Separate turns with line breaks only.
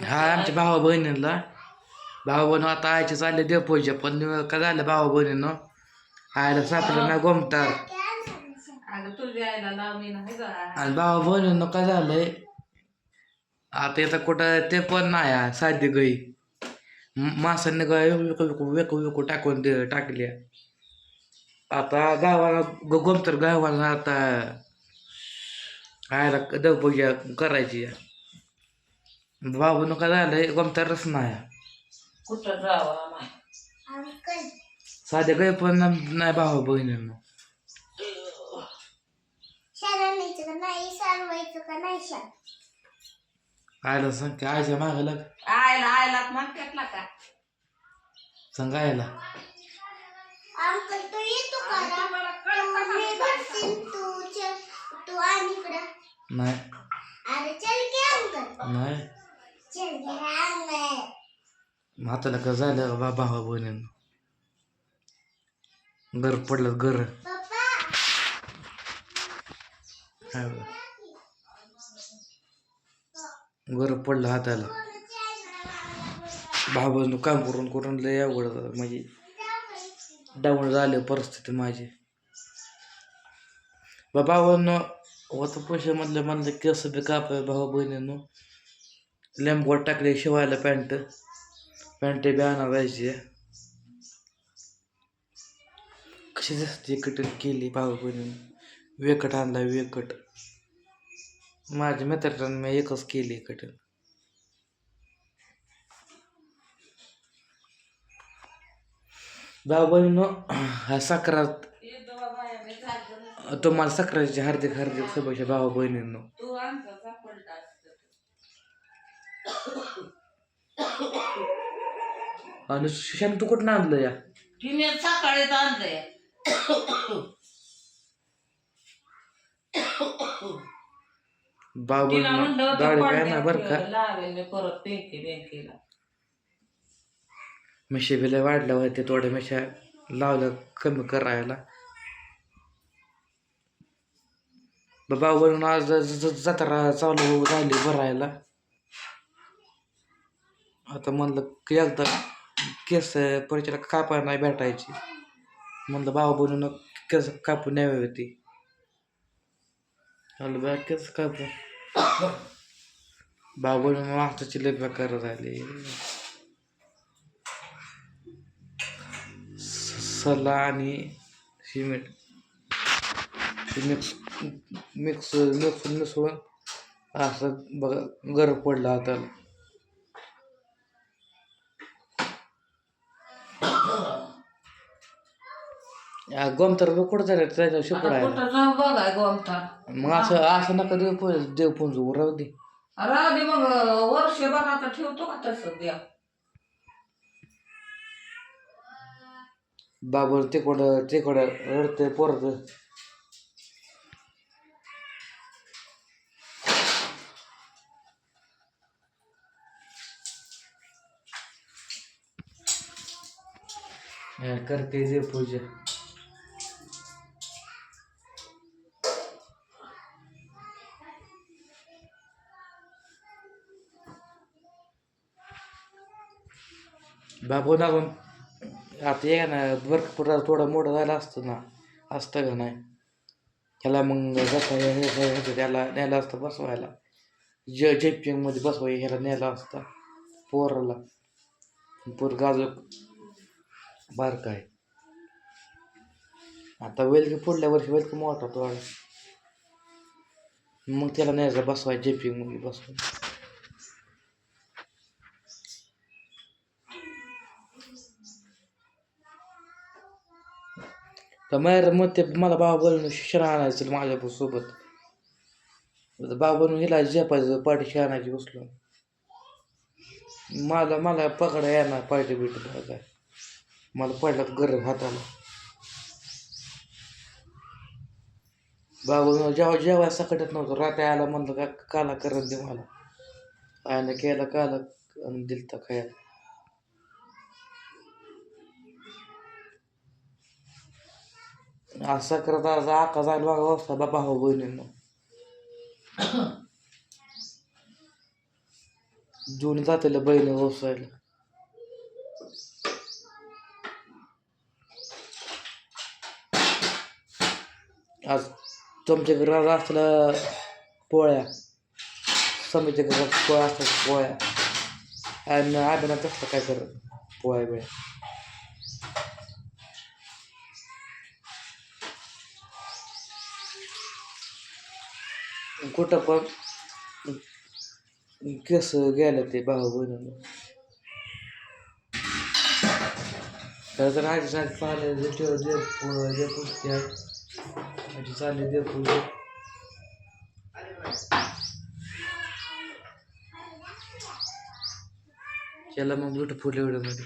हा आमच्या भावा बहिणीला भाऊ बहिण आता आईचे चालले देवपूजा पण काय झालं भावा बहिणीनं आईला सापडलं
अगं तुझ्या आईला लावणी नाही का
आणि भावा बहिणीनं काय झालंय? आता इथं कुठं ते पण नाही आहे, साधी गाई. म- माणसांनी गाय विकू विकू विकू विकू टाकून दे टाकल्या आता गावाला गोमतर गावाला आता आयला देवपूजा करायची बाबून काय झालंय गोमतारच नाही
कुठं जावं
साधे गाय पण न- नाही भावा बहिणीनं
का का
आयला सांग की आयच्या मागं लाग
आयला आयला म्हणतात का
सांग आयला
अंकल तू येतो का ना?
नाही
अरे चल की अंकल
नाही
की
म्हाताला का झालं बा भावा बहिणीनं. घर पडलं घर. घर पडलं हाताला. भावानं काम करून करून लय अवघड झालं. म्हणजे डाऊन झाले परिस्थिती माझी. बाबानं होतं पैसे म्हणलं म्हणलं केस बी कापाय भाऊ बहिणीनं. लेंबगोट टाकले शिवायला पॅन्ट. पॅन्ट बी आणायची कशी जास्त कटिंग केली भाऊ वेकट आणला वेकट. माझ्या मित्रांनी मी एकच केली कटिंग भाऊ बहिणीनं हा साखरात तुम्हाला सक्राची हार्दिक हार्दिक शुभेच्छा भाऊ बहिणींनो आणि सुशांत तू कुठं आणलं या
तिने सकाळीच आणलंय.
बाबू
तिला म्हणलं होतं
गाडी काय ना बरं का?
लावेल मी परत बँके बँकेला
मिशे बिले वाढल्या होते थोड्या मिशा लावल्या कमी करायला. बाबा वरून आज ज- ज- जत्रा चालू झाली भरायला. आता म्हणलं की एकदा केस परिचय कापाय नाही भेटायची. म्हणलं भाऊ बनून केस कापून न्यावी होती म्हणलं बा केस कापू. भाऊ बनून मास्टरची लय बेकार झाली. सला आणि सिमेंट. मिक्स मिक्स मिक्स मिसळून असं बघा गरम पडला हाताला. गोमतर कुठं झालं? त्याच्या शिपड
आता
आहे
कुठं जाऊ बघाय गोमता
मग असं असं नका देव प- देव पुंजू राहू दे.
राहू दे मग वर्षभराचा ठेवतो का तसं द्या
बाबर तिकडं तिकडं रडते पोरत करते देव पूजा. बाबू आपण आता ये ना भरपूर थोडं मोठं झालं असतं ना असतं का नाही? त्याला मग जसं त्याला नेलं असतं बसवायला. ज जेपिंगमध्ये बसवाय ह्याला न्यायला असता पोराला. पोर गाजक बारक आहे. आता वेलकी पुढल्या वर्षी वेलकी मोठा तो. मग त्याला न्यायचा बसवाय जेपिंगमध्ये बसवाय तर माहेर मग ते मला बाबा बनवून शिक्षण आणायचं माझ्या सोबत आता बाबा बनवून हिला झेपायचं पाठीशी आणायची बसलो मला मला पकडा येणार पाठी बिट काय मला पडलं गरज हाताला बाबा जेव्हा जेव्हा सकटत नव्हतं रात्री आला म्हणलं का काला करून दे मला आयनं केला काला आणि दिलता खायला असा करत आज आका जायला बघा असता बाबा हो बहिणींनो दोन्ही जातेला बहीण व्यवसायाला आज तुमच्या घरात असलेल्या पोळ्या समीच्या घरात पोळ्या असतात पोळ्या आणि आम्ही तसलं काय करत पोळ्या बिळ्या कुठं पण केस गेलं ते भाऊ बहिणीनं. खरं तर आधी सारखं पाहिलं जे ठेव जे पो- जे पुसते आधी चालले दे पूजे केला मग ब्युटिफुल एवढं मध्ये